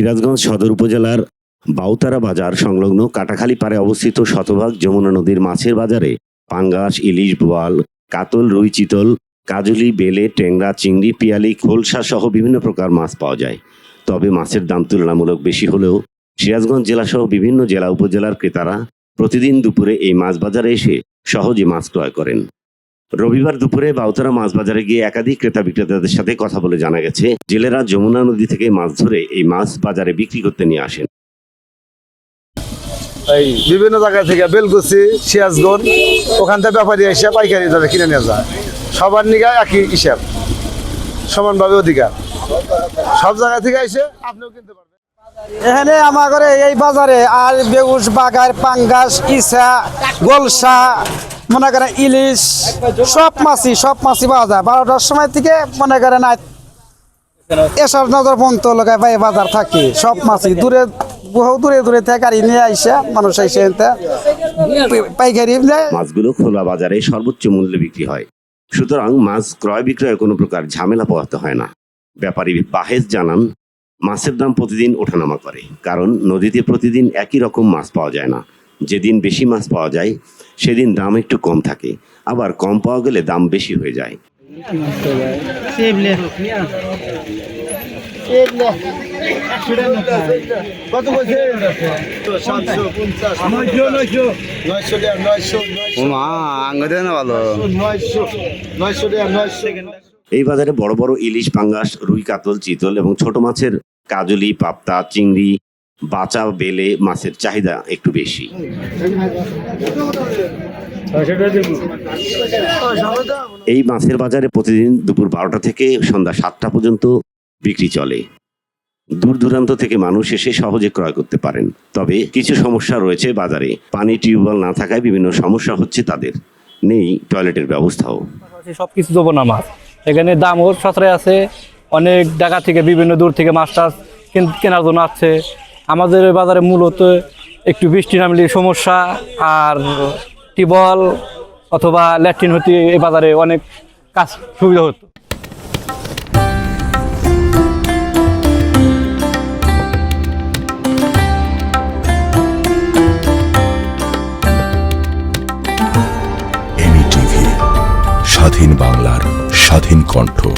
সিরাজগঞ্জ সদর উপজেলার বাউতারা বাজার সংলগ্ন কাটাখালী পাড়ে অবস্থিত শতভাগ যমুনা নদীর মাছের বাজারে পাঙ্গাস, ইলিশ, বোয়াল, কাতল, রুই, চিতল, কাজলি, বেলে টেংরা চিংড়ি, পিয়ালি, খোলসা সহ বিভিন্ন প্রকার মাছ পাওয়া যায়। তবে মাছের দাম তুলনামূলক বেশি হলেও সিরাজগঞ্জ জেলাসহ বিভিন্ন জেলা উপজেলার ক্রেতারা প্রতিদিন দুপুরে এই মাছ বাজারে এসে সহজে মাছ ক্রয় করেন। রবিবার দুপুরে বাউতারা মাছ বাজারে গিয়ে একাধিক ক্রেতা বিক্রেতাদের সাথে কথা বলে জানা গেছে, জেলেরা যমুনা নদী থেকে মাছ ধরে এই মাছ বাজারে বিক্রি করতে নিয়ে আসেন। এই বিভিন্ন জায়গা থেকে বেলকুচি, সিরাজগঞ্জ, ওখান থেকে ব্যাপারী এসে পাইকারি দরে কিনে নিয়ে যায়। সবার নিগা একই হিসাব, সমানভাবে অধিকার। সব জায়গা থেকে এসে আপনিও কিনতে পারবেন। এখানে আমার ঘরে এই বাজারে আর বেগুস, বাগার, পাঙ্গাস, ইসা, গোলসা, মনে করেন ইলিশ, সব মাছই সব মাছই পাওয়া যায়। বারোটার সময় থেকে মনে করেন এসব নজর পর্যন্ত লোকায় ভাই, বাজার থাকে। সব মাছই দূরে, বহু দূরে দূরে থেকে গাড়ি নিয়ে আইসা, মানুষ আইসে পাইকারি মাছগুলো খোলা বাজারে সর্বোচ্চ মূল্যে বিক্রি হয়। সুতরাং মাছ ক্রয় বিক্রয়ে কোনো প্রকার ঝামেলা পোহাতে হয় না। ব্যাপারী বাহেজ জানান মাছের দাম প্রতিদিন ওঠানামা করে। কারণ নদীতে প্রতিদিন একই রকম মাছ পাওয়া যায় না। যেদিন বেশি মাছ পাওয়া যায় সেদিন দাম একটু কম থাকে। আবার কম পাওয়া গেলে দাম বেশি হয়ে যায়। এই বাজারে বড় বড় ইলিশ পাঙ্গাস রুই কাতল চিতল এবং ছোট মাছের কাজলি পাপ্তা চিংড়ি, বাচা বেলে মাছের চাহিদা একটু বেশি। এই মাছের বাজারে প্রতিদিন দুপুর বারোটা থেকে সন্ধ্যা সাতটা পর্যন্ত বিক্রি চলে। দূর দূরান্ত থেকে মানুষ এসে সহজে ক্রয় করতে পারেন। তবে কিছু সমস্যা রয়েছে বাজারে। পানি টিউবওয়েল না থাকায় বিভিন্ন সমস্যা হচ্ছে তাদের। নেই টয়লেটের ব্যবস্থাও। সব কিছু দেবো না মাছ এখানে দামও সাশ্রয় আছে। অনেক জায়গা থেকে, বিভিন্ন দূর থেকে মাছ টাছ কেন- কেনার জন্য আসছে। আমাদের বাজারে মূলত একটু বৃষ্টি নামলে সমস্যা, আর টিবল অথবা ল্যাট্রিন হতে এই বাজারে অনেক কাজ সুবিধা হতো। স্বাধীন বাংলার স্বাধীন কণ্ঠ।